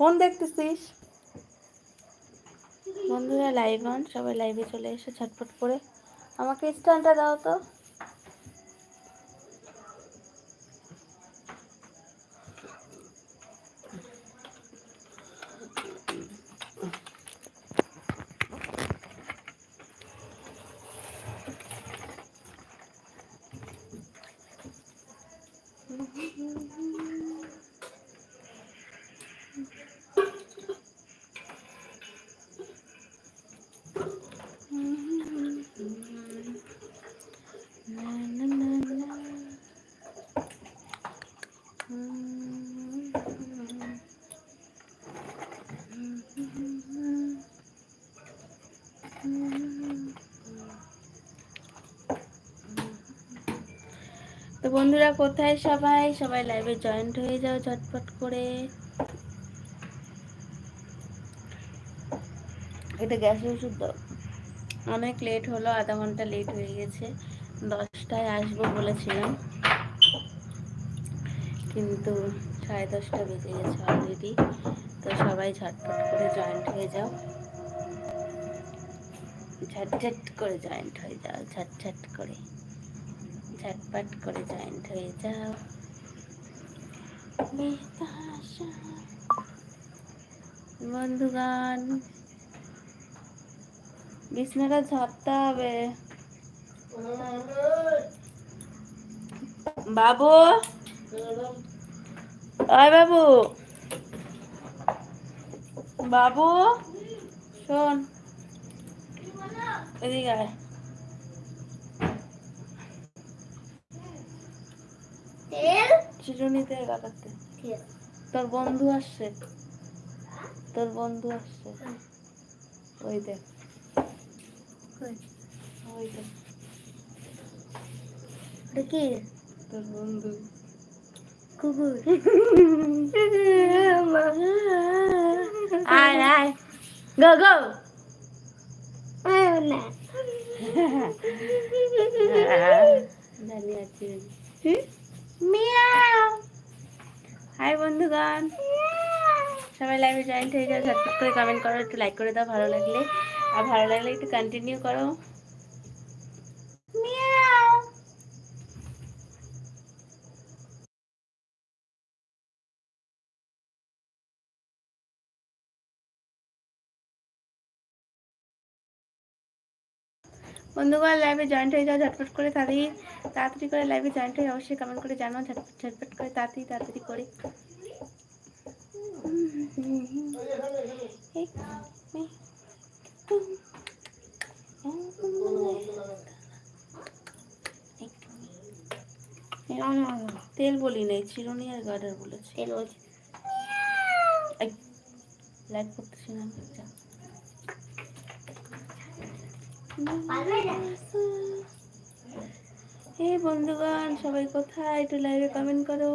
Phone দেখতেছিস? বন্ধুরা live on সবাই লাইভে চলে এসে ছটফট করে। আমাকে স্টানটা দাও তো। তো বন্ধুরা, কোথায় সবাই? সবাই লাইভে জয়েন্ট হয়ে যাও ঝটপট করে। এটা গ্যাসের ওষুধ দাও। অনেক লেট হলো, আধা ঘণ্টা লেট হয়ে গেছে। দশটায় আসব বলেছিলাম। কিন্তু সাড়ে দশটা বেজে গেছে অলরেডি তো সবাই ঝটপট করে জয়েন্ট হয়ে যাও। ঝটঝট করে জয়েন্ট হয়ে যাও, ঝটঝট করে। ঝটপট করে জয়েন্ট হয়ে যাও। বেতাশা। বন্ধুগণ বিছনাটা ঝাড়তে হবে। বাবু। আয় বাবু। বাবু শোন। এদিকে আয়। চিরুনিতে গালাতে তোর বন্ধু আসছে। তোর বন্ধু আসছে। ওই দেখ ওই দেখ কি? তোর বন্ধু। কুকুর আয় আয়। গো গো না হাই বন্ধুগণ। সবাই লাইভে জয়েন্ট হয়ে যাও ঝটপট করে কমেন্ট করো, একটু লাইক করে দাও, ভালো লাগলে। আর ভালো লাগলে একটু কন্টিনিউ করো। বন্ধুগণ লাইভে জয়েন্ট হয়ে যাও ঝটপট করে তাড়াতাড়ি তাড়াতাড়ি করে লাইভে জয়েন্ট হয়ে অবশ্যই কমেন্ট করে জানাও ঝটপট ঝটপট করে তাড়াতাড়ি তাড়াতাড়ি করে। তেল বলি নাই চিরুনি আর গার্ডার বলেছি। তেল বলছি। লাইভ করতেছি না। যা। বন্ধুগণ সবাই কোথায় একটু লাইভে কমেন্ট করো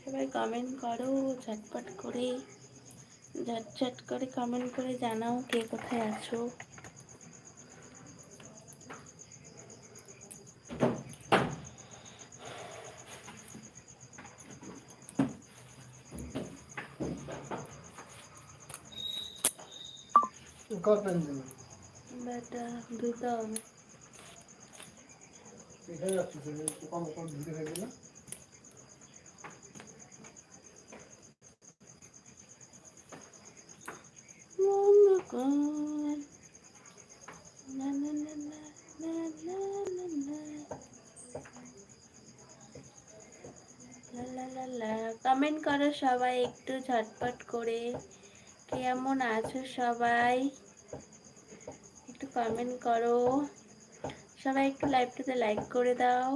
সবাই কমেন্ট করো ঝটপট করে ঝটঝট করে কমেন্ট করে জানাও কে কোথায় আছো। করবেন না ব্যাটা হবে এখানে কম কম হয়ে গেলে। সবাই একটু ঝটপট করে। কেমন আছো সবাই? একটু কমেন্ট করো। সবাই একটু লাইভটাতে লাইক করে দাও।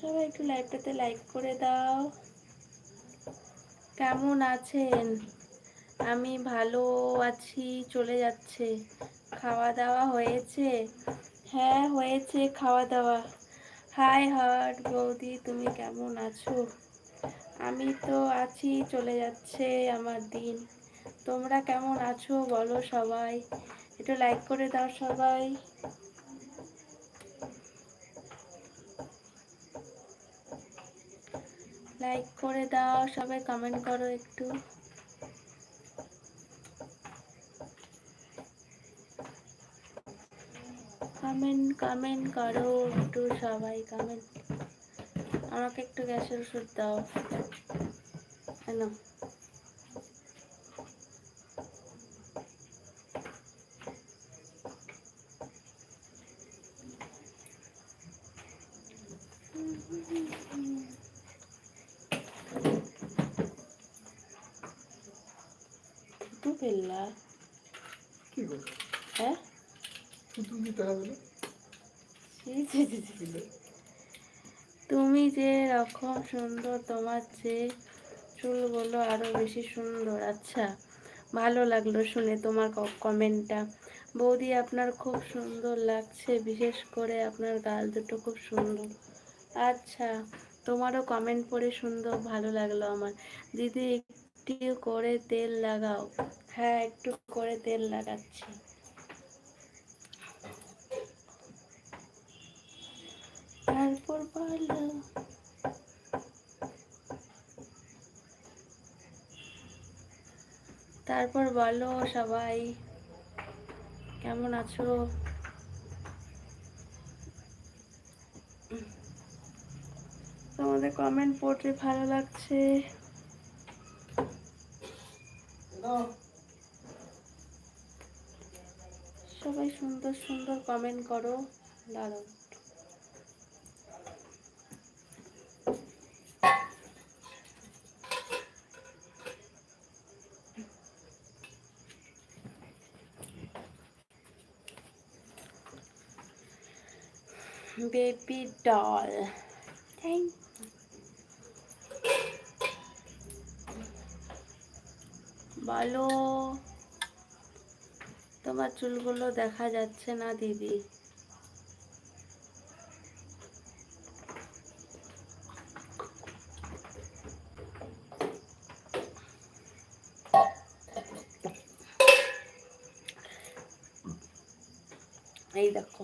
সবাই একটু লাইভটাতে লাইক করে দাও। কেমন আছেন? আমি ভালো আছি, চলে যাচ্ছে। খাওয়া দাওয়া হয়েছে? হ্যাঁ হয়েছে খাওয়া দাওয়া হাই হাট বৌদি, তুমি কেমন আছো? আমি তো আছি, চলে যাচ্ছে আমার দিন। তোমরা কেমন আছো বলো সবাই। একটু লাইক করে দাও সবাই। লাইক করে দাও, সবাই কমেন্ট করো একটু। কমেন্ট কমেন্ট করো একটু সবাই কমেন্ট আমাকে একটু গ্যাসের ওষুধ দাও। কেন থুতু ফেললা কি করব হ্যাঁ শুধু দিতে হবে না ছি, ছি, ছি, ছি। দিলে তুমি রকম সুন্দর তোমার চেয়ে চুলগুলো আরও বেশি সুন্দর। আচ্ছা ভালো লাগল শুনে তোমার কমেন্টটা বৌদি, আপনার খুব সুন্দর লাগছে, বিশেষ করে আপনার গাল দুটো খুব সুন্দর। আচ্ছা তোমারও কমেন্ট পড়ে সুন্দর, ভালো লাগল আমার। দিদি, একটু করে তেল লাগাও। হ্যাঁ একটু করে তেল লাগাচ্ছি। তারপর বলো। তারপর বলো সবাই। কেমন আছো? তোমাদের কমেন্ট পড়তে ভালো লাগছে? সবাই সুন্দর সুন্দর কমেন্ট করো। দাঁড়াও বেবি ডল থ্যাংক বলো তোমার চুলগুলো দেখা যাচ্ছে না দিদি এই দেখো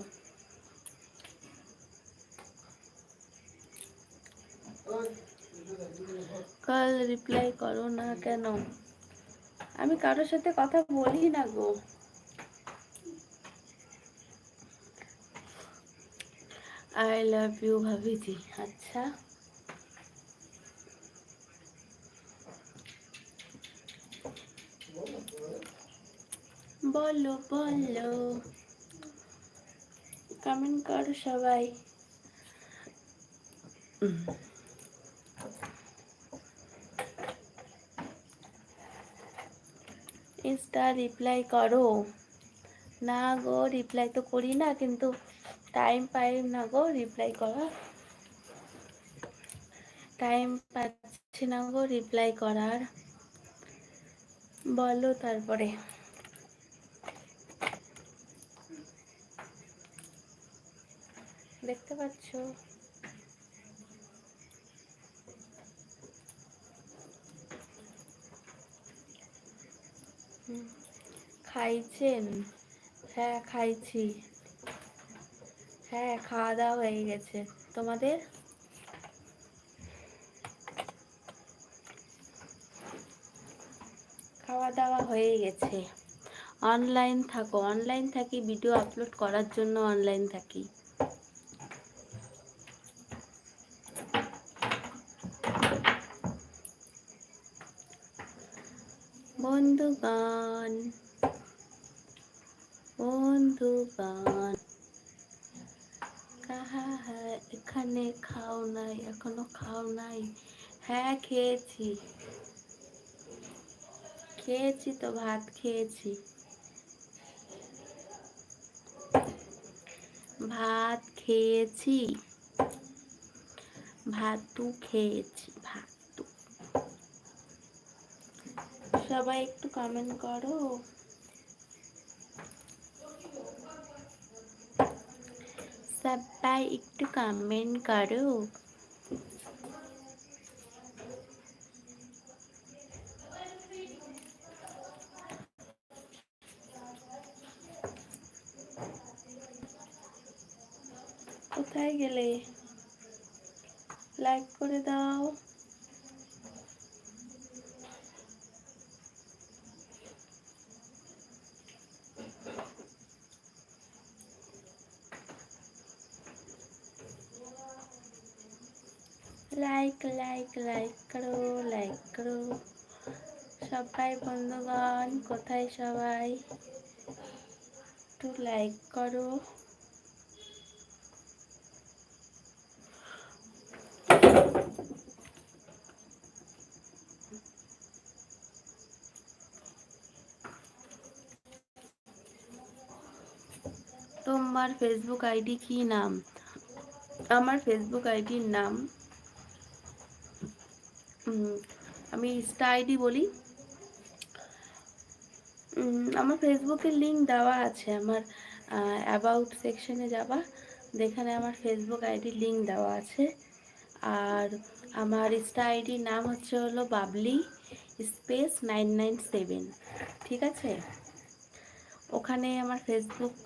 কাল রিপ্লাই করো না কেন? আমি কারোর সাথে কথা বলি না গো। I love you ভাবিজি। আচ্ছা। বলো বলো। কমেন্ট করো সবাই। ইনস্টা রিপ্লাই করো। না গো রিপ্লাই তো করি না, কিন্তু টাইম পাই না গো রিপ্লাই করার টাইম পাচ্ছি না গো রিপ্লাই করার। বলো তারপরে। দেখতে পাচ্ছ? খাইছেন? হ্যাঁ খাইছি। হ্যাঁ খাওয়া দাওয়া হয়ে গেছে। তোমাদের? খাওয়া দাওয়া হয়ে গেছে। অনলাইন থাকো। অনলাইন থাকি, ভিডিও আপলোড করার জন্য অনলাইন থাকি। বন্ধুগণ বন্ধুগণ। কাহা হ্যাঁ এখানে খাও নাই, এখনও খাও নাই। হ্যাঁ খেয়েছি। খেয়েছি তো, ভাত খেয়েছি। ভাত খেয়েছি। ভাতু খেয়েছি। সবাই একটু কমেন্ট করো। সবাই একটু কমেন্ট করো। কোথায় গেলে? লাইক করে দাও। লাইক লাইক লাইক করো লাইক করো। সবাই বন্ধুগণ, কোথায় সবাই? একটু লাইক করো। তোমার ফেসবুক আইডি কি নাম? আমার ফেসবুক আইডির নাম আমি ইনস্টা আইডি বলি। আমার ফেসবুকের লিঙ্ক দেওয়া আছে, আমার অ্যাবাউট সেকশনে যাবা। যেখানে আমার ফেসবুক আইডির লিঙ্ক দেওয়া আছে। আর আমার ইনস্টা আইডির নাম হচ্ছে হলো Babli space nine nine seven, ঠিক আছে? ওখানে আমার ফেসবুক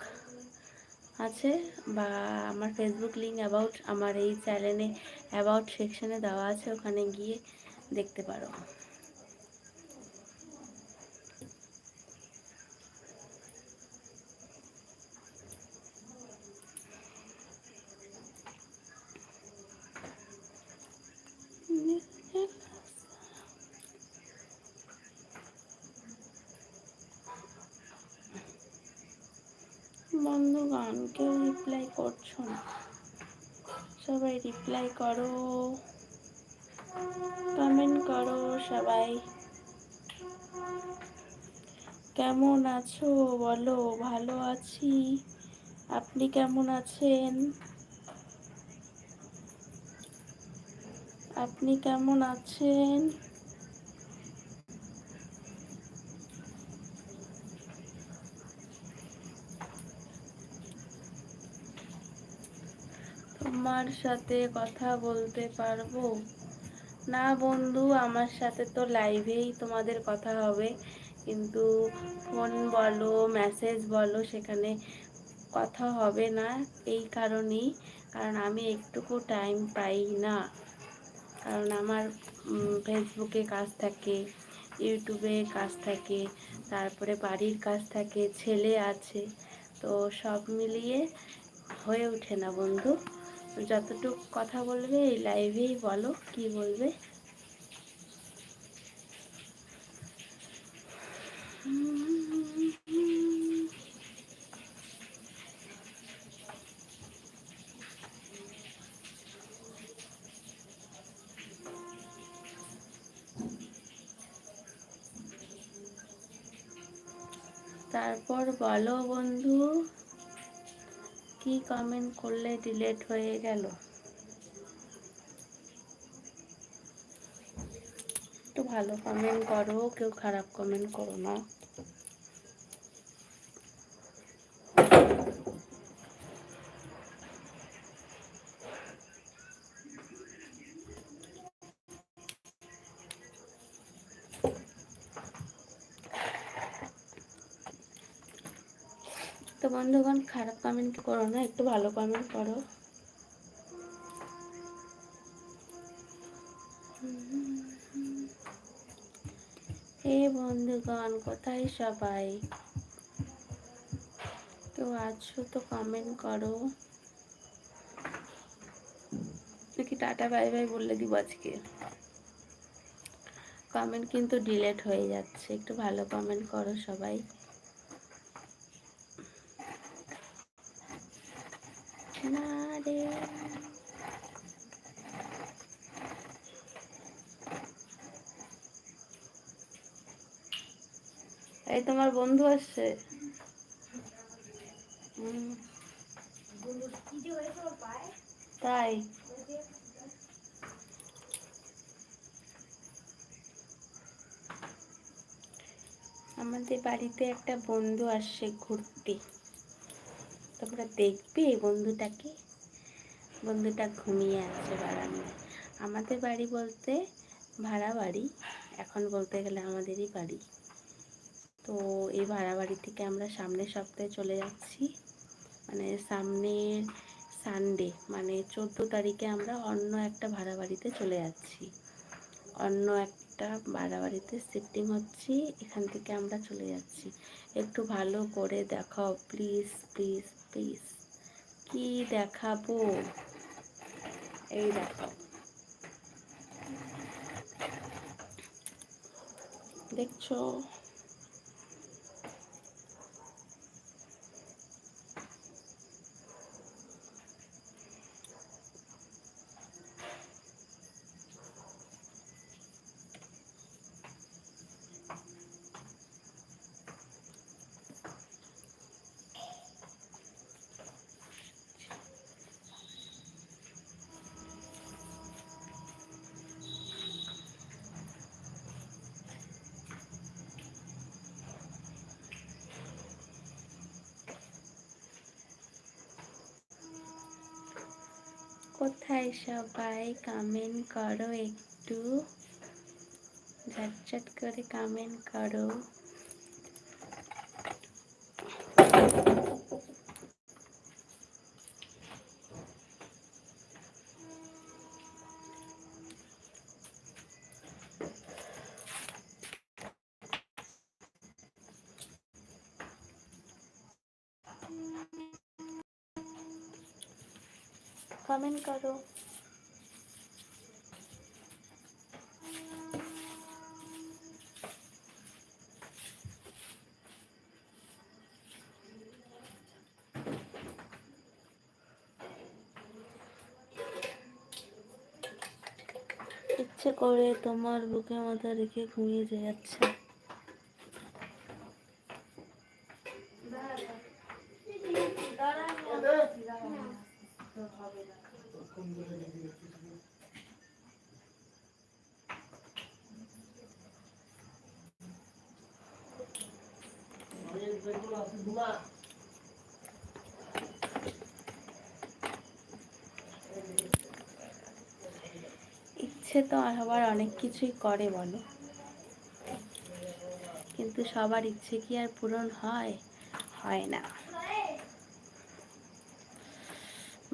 আছে বা আমার ফেসবুক লিঙ্ক অ্যাবাউট আমার এই চ্যানেলে অ্যাবাউট সেকশনে দেওয়া আছে। ওখানে গিয়ে দেখতে পারো। বন্ধুগণ কেউ রিপ্লাই করছ না? সবাই রিপ্লাই করো। কমেন্ট করো সবাই। কেমন আছো? বলো, ভালো আছি। আপনি কেমন আছেন? আপনি কেমন আছেন? তোমার সাথে কথা বলতে পারব? না বন্ধু, আমার সাথে তো লাইভেই তোমাদের কথা হবে। কিন্তু ফোন বলো মেসেজ বলো, সেখানে কথা হবে না এই কারণেই। কারণ আমি একটুকু টাইম পাই না। কারণ আমার ফেসবুকে কাজ থাকে ইউটিউবে কাজ থাকে, তারপরে বাড়ির কাজ থাকে, ছেলে আছে। তো সব মিলিয়ে হয়ে ওঠে না বন্ধু। যতটুকু কথা বলবে এই লাইভেই বলো কি বলবে? তারপর বলো বন্ধু। কি কমেন্ট করলে ডিলেট হয়ে গেল? একটু ভালো কমেন্ট করো, কেউ খারাপ কমেন্ট করো না তো বন্ধুগণ খারাপ কমেন্ট করো না, একটু ভালো কমেন্ট করো। এ বন্ধুগণ, কোথায় সবাই? তো আছো তো কমেন্ট করো। নাকি টাটা বাই বাই বললে দিব আজকে? কমেন্ট কিন্তু ডিলেট হয়ে যাচ্ছে, একটু ভালো কমেন্ট করো সবাই। এই তোমার বন্ধু আসছে। তাই। আমাদের বাড়িতে একটা বন্ধু আসছে ঘুরতে। তোমরা দেখবে এই বন্ধুটাকে? বন্ধুটা ঘুমিয়ে আছে বারান্দায়। আমাদের বাড়ি বলতে ভাড়া বাড়ি, এখন বলতে গেলে আমাদেরই বাড়ি। তো এই ভাড়া বাড়ি থেকে আমরা সামনের সপ্তাহে চলে যাচ্ছি। মানে সামনের সানডে মানে চোদ্দ তারিখে আমরা অন্য একটা ভাড়া বাড়িতে চলে যাচ্ছি। অন্য একটা ভাড়া বাড়িতে শিফটিং হচ্ছি, এখান থেকে আমরা চলে যাচ্ছি। একটু ভালো করে দেখাও প্লিজ প্লিজ প্লিজ কি দেখাবো? এই দেখো। দেখছ? কোথায় সবাই কামেন্ট করো একটু। ঝটঝট করে কামেন্ট করো। কমেন্ট করো। ইচ্ছে করে তোমার বুকে মাথা রেখে ঘুমিয়ে যাচ্ছে। ইচ্ছে তো সবার অনেক কিছুই করে বলো। কিন্তু সবার ইচ্ছে কি আর পূরণ হয়? হয় না।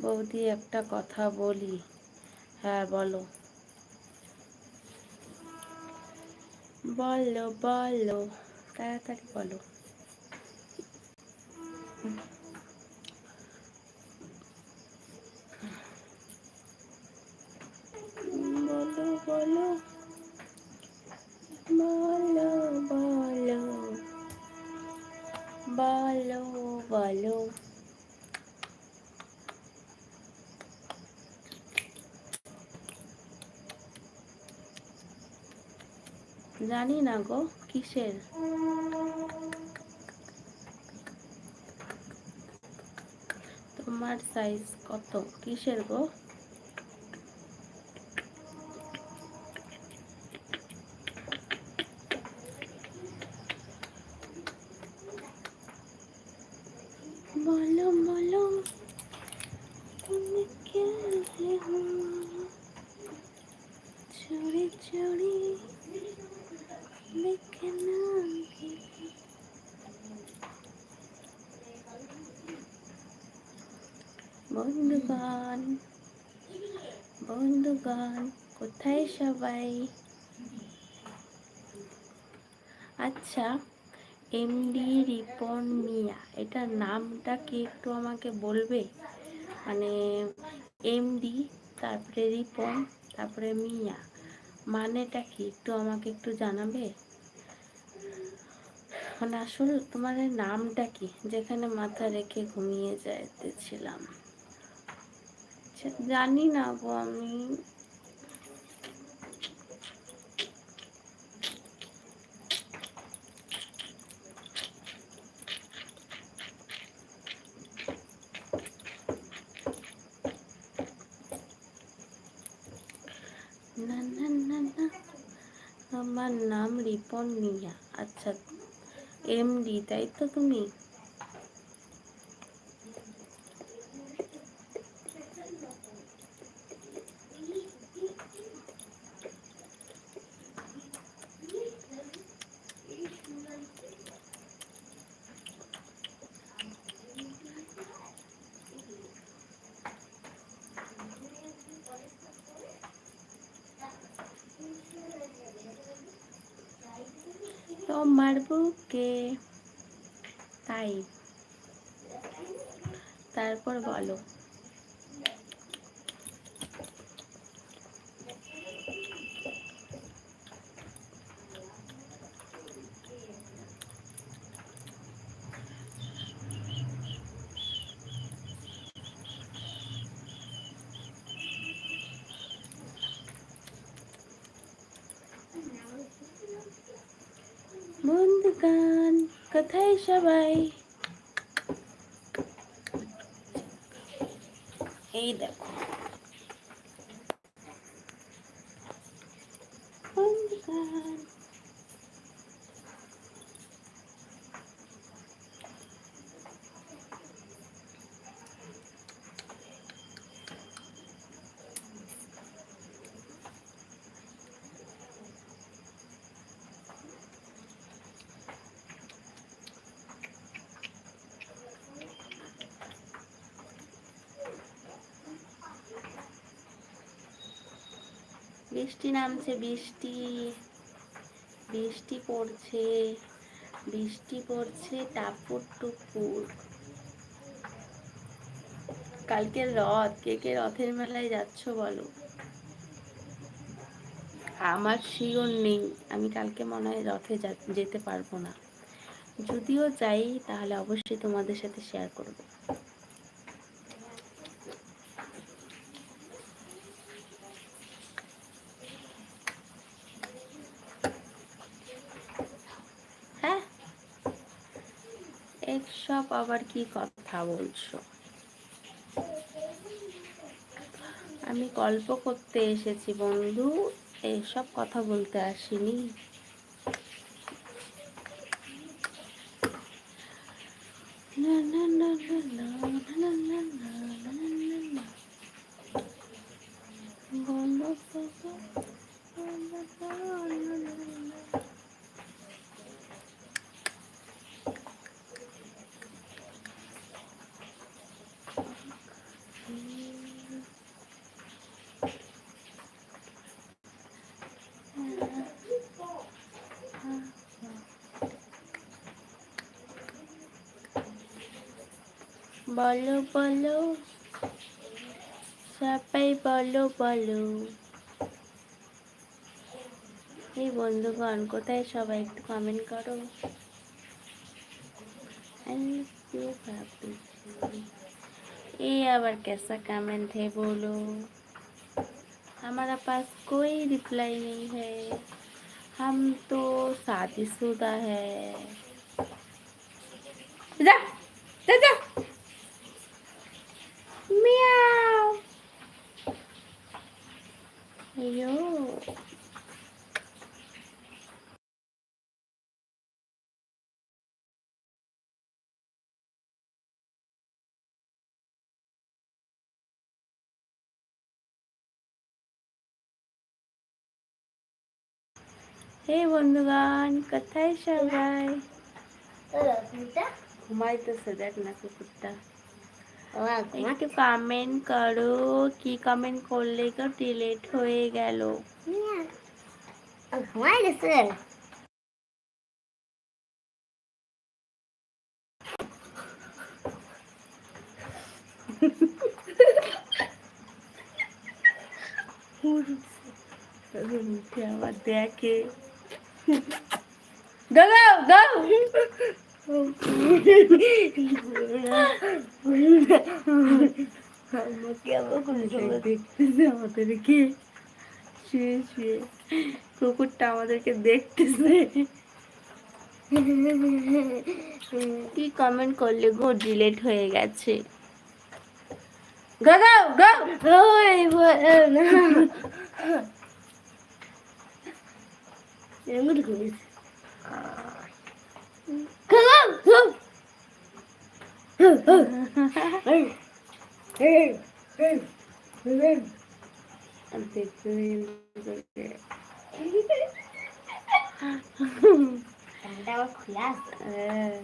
বৌদি একটা কথা বলি। হ্যাঁ বলো। বলো বলো। তাড়াতাড়ি বলো। জানি না গো কিসের? তোমার সাইজ কত? কিসের গো? আচ্ছা এমডি রিপন মিয়া এটার নামটা কি একটু আমাকে বলবে? মানে এমডি তারপরে রিপন তারপরে মিয়া মানেটা কি একটু আমাকে একটু জানাবে? মানে আসলে তোমার নামটা কি? যেখানে মাথা রেখে ঘুমিয়ে যাইতেছিলাম। আচ্ছা, জানি না গো আমি না না না না আমার নাম রিপন মিয়া। আচ্ছা এমডি তাই তো তুমি তোমার বুকে তাই তারপর বলো বন্ধুগান কোথায় সবাই। এই দেখো বন্ধুগান বৃষ্টি নামছে, বৃষ্টি বৃষ্টি পড়ছে বৃষ্টি পড়ছে টাপুর টুপুর। কালকে রথ, কে কে রথের মেলায় যাচ্ছ বলো? আমার শিওর নেই, আমি কালকে মনে হয় রথে যেতে পারব না। যদিও যাই, তাহলে অবশ্যই তোমাদের সাথে শেয়ার করব হ্যাঁ এসব আবার কি কথা বলছো আমি গল্প করতে এসেছি বন্ধু এসব কথা বলতে আসিনি না না না না না না না না না না না। বলো বলো বাবা। বলো বলো সবাই বলো বলো এই বন্ধুগণ কোথায় সবাই একটু কমেন্ট করো I miss you, भाभी। ये आवर कैसा कमेंट है बोलो हमारा पास कोई रिप्लाई नहीं है हम तो शादीशुदा है जा जा হে বন্ধুগণ, কোথায় সবাই? ঘুমাইতেছে, দেখ না কুকুরটা। একটু কমেন্ট করো, কি কমেন্ট করলে তো ডিলেট হয়ে গেল। ঘুমাই গেছে উঠে আবার দেখে দাও দাও দেখতেছে আমাদেরকে শুয়ে শুয়ে কুকুরটা আমাদেরকে দেখতেছে কি কমেন্ট করলে গো? ডিলেট হয়ে গেছে। গাও গাও গাও ওই É muito bonito. Calão! Andava com asa? É.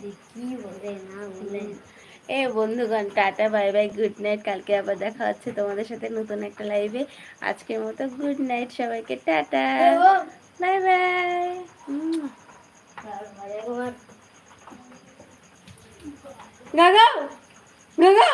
De que, vou ver, não, vou ver. এ বন্ধুগণ tata bye bye good night. কালকে আবার দেখা হচ্ছে তোমাদের সাথে নতুন একটা লাইভে। আজকের মতো গুড নাইট সবাইকে টাটা। Bye bye. গাগা গাগা। গাগাও গাগাও